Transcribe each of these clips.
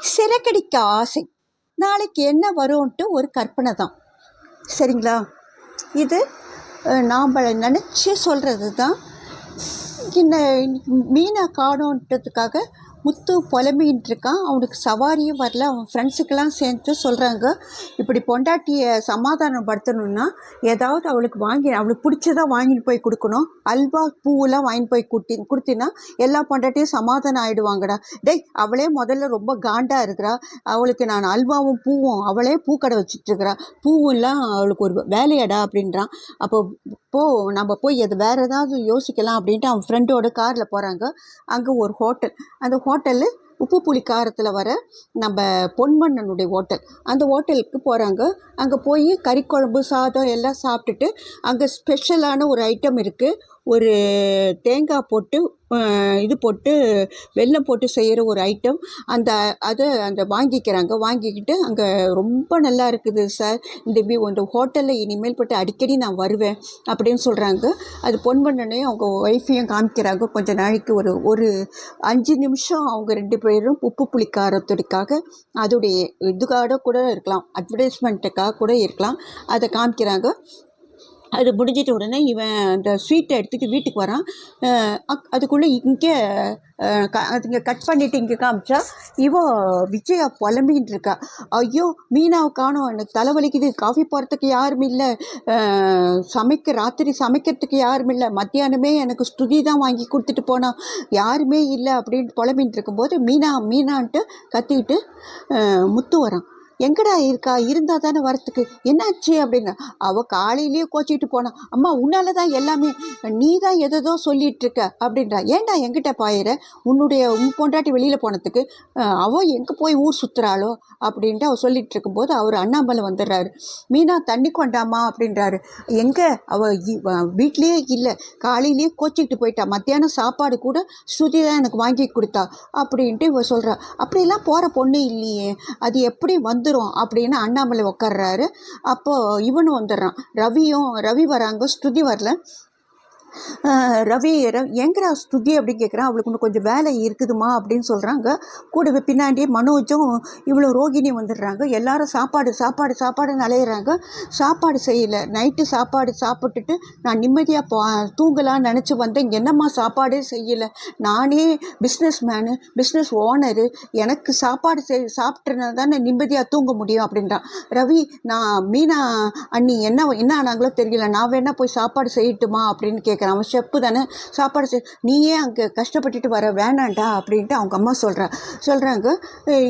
சிறகடிக்க ஆசை. நாளைக்கு என்ன வரும்ன்ட்டு ஒரு கற்பனை தான். சரிங்களா? இது நாம் நினச்சி சொல்கிறது தான் இன்ன மீனை காணோன்றதுக்காக முத்து புலம்பின்னு இருக்கான் அவனுக்கு சவாரியும் வரல. அவன் ஃப்ரெண்ட்ஸுக்கெல்லாம் சேர்ந்து சொல்கிறாங்க இப்படி பொண்டாட்டியை சமாதானப்படுத்தணும்னா ஏதாவது அவளுக்கு வாங்கி அவளுக்கு பிடிச்சதா வாங்கிட்டு போய் கொடுக்கணும். அல்வா பூவெல்லாம் வாங்கிட்டு போய் குட்டி கொடுத்தினா எல்லா பொண்டாட்டியும் சமாதானம் ஆகிடுவாங்கடா டேய் அவளே முதல்ல ரொம்ப காண்டாக இருக்கிறா. அவளுக்கு நான் அல்வாவும் பூவும் அவளே பூக்கடை வச்சிட்டுருக்குறா பூவெல்லாம் அவளுக்கு ஒரு வேலையாடா அப்படின்றான். அப்போ போ நம்ம போய் அது வேறு ஏதாவது யோசிக்கலாம் அப்படின்ட்டு அவன் ஃப்ரெண்டோட காரில் போகிறாங்க அங்கே ஒரு ஹோட்டல் அந்த ஹோட்டலு உப்பு புளி காரத்தில் வர நம்ம பொன்மன்னனுடைய ஹோட்டல். அந்த ஹோட்டலுக்கு போகிறாங்க அங்கே போய் கறி குழம்பு சாதம் எல்லாம் சாப்பிட்டுட்டு அங்கே ஸ்பெஷலான ஒரு ஐட்டம் இருக்குது ஒரு தேங்காய் போட்டு இது போட்டு வெல்லம் போட்டு செய்கிற ஒரு ஐட்டம் அந்த அதை அந்த வாங்கிக்கிறாங்க. வாங்கிக்கிட்டு அங்கே ரொம்ப நல்லா இருக்குது சார் இந்த வி இந்த ஹோட்டலில் இனிமேல் பட்டு அடிக்கடி நான் வருவேன் அப்படின்னு சொல்கிறாங்க அது பொன் பண்ணனே அவங்க ஒய்ஃபையும் காமிக்கிறாங்க. கொஞ்ச நாளைக்கு ஒரு ஒரு அஞ்சு நிமிஷம் அவங்க ரெண்டு பேரும் உப்பு புளிக்காரத்துக்காக அதோடைய இதுக்காக கூட இருக்கலாம். அட்வர்டைஸ்மெண்ட்டுக்காக கூட இருக்கலாம். அதை காமிக்கிறாங்க. அது முடிஞ்சிட்ட உடனே இவன் அந்த ஸ்வீட்டை எடுத்துகிட்டு வீட்டுக்கு வரான். அக் அதுக்குள்ளே இங்கே க அதுங்க கட் பண்ணிவிட்டு இங்கே காமிச்சா இவோ விஜயா புலம்பின்னு இருக்கா. ஐயோ மீனாவை காணோம். எனக்கு தலைவலிக்குது காஃபி போகிறதுக்கு யாரும் இல்லை. சமைக்க ராத்திரி சமைக்கிறதுக்கு யாரும் இல்லை. மத்தியானமே எனக்கு ஸ்துதி தான் வாங்கி கொடுத்துட்டு போனான். யாருமே இல்லை அப்படின்ட்டு புலம்பின்னு இருக்கும்போது மீனா மீனான்ட்டு கத்திக்கிட்டு முத்து வரான். எங்கடா இருக்கா? இருந்தால் தானே வரத்துக்கு. என்னாச்சு அப்படின்னு. அவள் காலையிலேயே கோச்சிட்டு போனான் அம்மா உன்னால தான் எல்லாமே நீ தான் எதோ சொல்லிட்டு இருக்க அப்படின்றா. ஏன்டா எங்கிட்ட பாயிற? உன்னுடைய உன் பொண்டாட்டி வெளியில் போனதுக்கு அவள் எங்கே போய் ஊர் சுற்றுறாளோ அப்படின்ட்டு அவள் சொல்லிட்டு இருக்கும்போது அவர் அண்ணாமலை வந்துடுறாரு. மீனா தண்ணி கொண்டாமா அப்படின்றாரு. எங்கே? அவள் வீட்லேயே இல்லை. காலையிலேயே கோச்சிக்கிட்டு போயிட்டா. மத்தியானம் சாப்பாடு கூட ஸ்ருதி தான் எனக்கு வாங்கி கொடுத்தா அப்படின்ட்டு இவ சொல்கிறா அப்படிலாம் போகிற பொண்ணு இல்லையே. அது எப்படி வந்து வந்துடும் அப்படின்னு அண்ணாமலை உட்கார்றாரு அப்போது இவனும் வந்துடுறான். ரவியும் ரவி வராங்க ஸ்ருதி வரல. ரவி எங்கடா ஸ்துதி அப்படின்னு கேட்குறான் அவளுக்கு இன்னும் கொஞ்சம் வேலை இருக்குதுமா அப்படின்னு சொல்கிறாங்க கூடவே பின்னாடியே மனோஜும் இவ்வளோ ரோகிணி வந்துடுறாங்க. எல்லாரும் சாப்பாடு சாப்பாடு சாப்பாடுன்னு அலையிறாங்க. சாப்பாடு செய்யலை. நைட்டு சாப்பாடு சாப்பிட்டுட்டு நான் நிம்மதியாக போ தூங்கலாம்னு நினச்சி வந்தேன். என்னம்மா சாப்பாடே செய்யலை? நானே பிஸ்னஸ் மேனு பிஸ்னஸ் ஓனரு எனக்கு சாப்பாடு செய் சாப்பிட்றதுனால தானே நிம்மதியாக தூங்க முடியும் அப்படின்றான் ரவி நான் மீனா அண்ணி என்ன என்ன ஆனாங்களோ தெரியல. நான் வேணா போய் சாப்பாடு செய்யட்டுமா அப்படின்னு கேட்குறேன் கேட்குறான். அவன் செப்பு தானே? சாப்பாடு செய் நீயே அங்கே கஷ்டப்பட்டுட்டு வர வேணாண்டா அப்படின்ட்டு அவங்க அம்மா சொல்கிறா சொல்கிறாங்க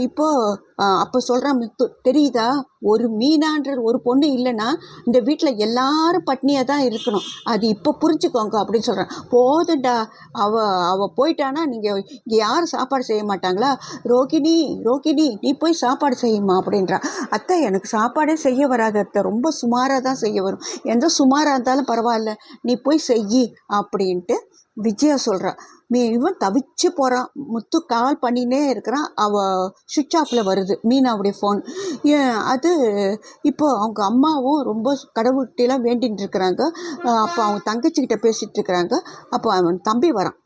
இப்போது அப்போ சொல்கிறான் தெரியுதா? ஒரு மீனான்ற ஒரு பொண்ணு இல்லைன்னா இந்த வீட்டில் எல்லாரும் பட்னியாக தான் இருக்கணும். அது இப்போ புரிஞ்சுக்கோங்க அப்படின்னு சொல்கிறேன் போதுண்டா அவ அவள் போயிட்டானா நீங்கள் இங்கே யாரும் சாப்பாடு செய்ய மாட்டாங்களா? ரோகிணி ரோகிணி நீ போய் சாப்பாடு செய்யுமா அப்படின்றா. அத்தை எனக்கு சாப்பாடே செய்ய வராது அத்தை. ரொம்ப சுமாராக தான் செய்ய வரும். எந்த சுமாராக இருந்தாலும் பரவாயில்ல. நீ போய் செய்யி அப்படின்ட்டு விஜயா சொல்கிறா மீ இவன் தவிச்சு போகிறான் முத்து கால் பண்ணினே இருக்கிறான். அவள் சுவிட்ச் ஆஃபில் வருது. மீனாவுடைய ஃபோன் அது இப்போ அவங்க அம்மாவும் ரொம்ப கடவுள்கிட்டலாம் வேண்டின்னு இருக்கிறாங்க. அப்போ அவங்க தங்கச்சிக்கிட்ட பேசிகிட்டு இருக்கிறாங்க. அப்போ அவன் தம்பி வரான்.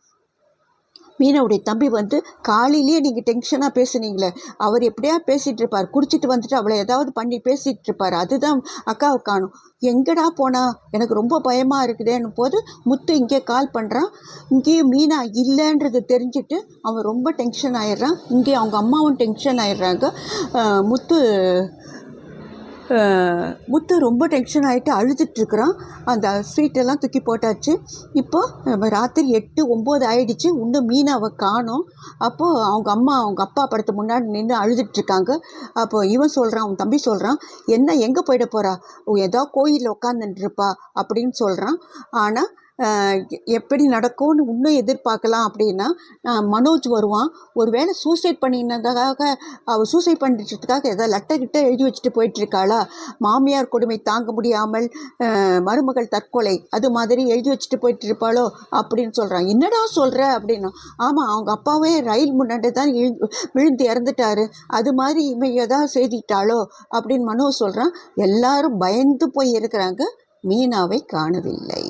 மீனவுடைய தம்பி வந்து காலையிலேயே நீங்கள் டென்ஷனாக பேசுனீங்களே அவர் எப்படியா பேசிகிட்டு இருப்பார் குடிச்சிட்டு வந்துட்டு அவளை ஏதாவது பண்ணி பேசிகிட்டு இருப்பார் அதுதான் அக்காவை காணும். எங்கடா போனா? எனக்கு ரொம்ப பயமாக இருக்குதேன்னு போது முத்து இங்கே கால் பண்ணுறான் இங்கேயும் மீனா இல்லைன்றது தெரிஞ்சுட்டு அவன் ரொம்ப டென்ஷன் ஆயிடுறான். இங்கே அவங்க அம்மாவும் டென்ஷன் ஆயிடுறாங்க. முத்து முத்து ரொம்ப டென்ஷன் ஆகிட்டு அழுதுட்டுருக்குறான். அந்த ஸ்வீட்டெல்லாம் தூக்கி போட்டாச்சு. இப்போ ராத்திரி எட்டு ஒம்பது ஆயிடுச்சு. இன்னும் மீனாவை காணும். அப்போது அவங்க அம்மா அவங்க அப்பா படத்து முன்னாடி நின்று அழுதுட்டுருக்காங்க. அப்போது இவன் சொல்கிறான் அவன் தம்பி சொல்கிறான் என்ன எங்கே போயிட போகிறா ஏதோ கோயிலில் உட்காந்துட்டுருப்பா அப்படின்னு சொல்கிறான் ஆனால் எப்படி நடக்கும்னு இன்னும் எதிர்பார்க்கலாம் அப்படின்னா மனோஜ் வருவான். ஒரு வேளை சூசைட் பண்ணினதாக அவள் சூசைட் பண்ணுறதுக்காக ஏதாவது லெட்டர் கிட்ட எழுதி வச்சுட்டு போயிட்டுருக்காளா? மாமியார் கொடுமை தாங்க முடியாமல் மருமகள் தற்கொலை அது மாதிரி எழுதி வச்சுட்டு போயிட்டு இருப்பாளோ அப்படின்னு சொல்கிறான் என்னடா சொல்கிற அப்படின்னா ஆமாம் அவங்க அப்பாவே ரயில் முன்னாடி தான் விழுந்து இறந்துட்டாரு. அது மாதிரி இவன் ஏதாவது செய்திட்டாளோ அப்படின்னு மனோஜ் சொல்கிறான் எல்லாரும் பயந்து போய் இருக்கிறாங்க. மீனாவை காணவில்லை.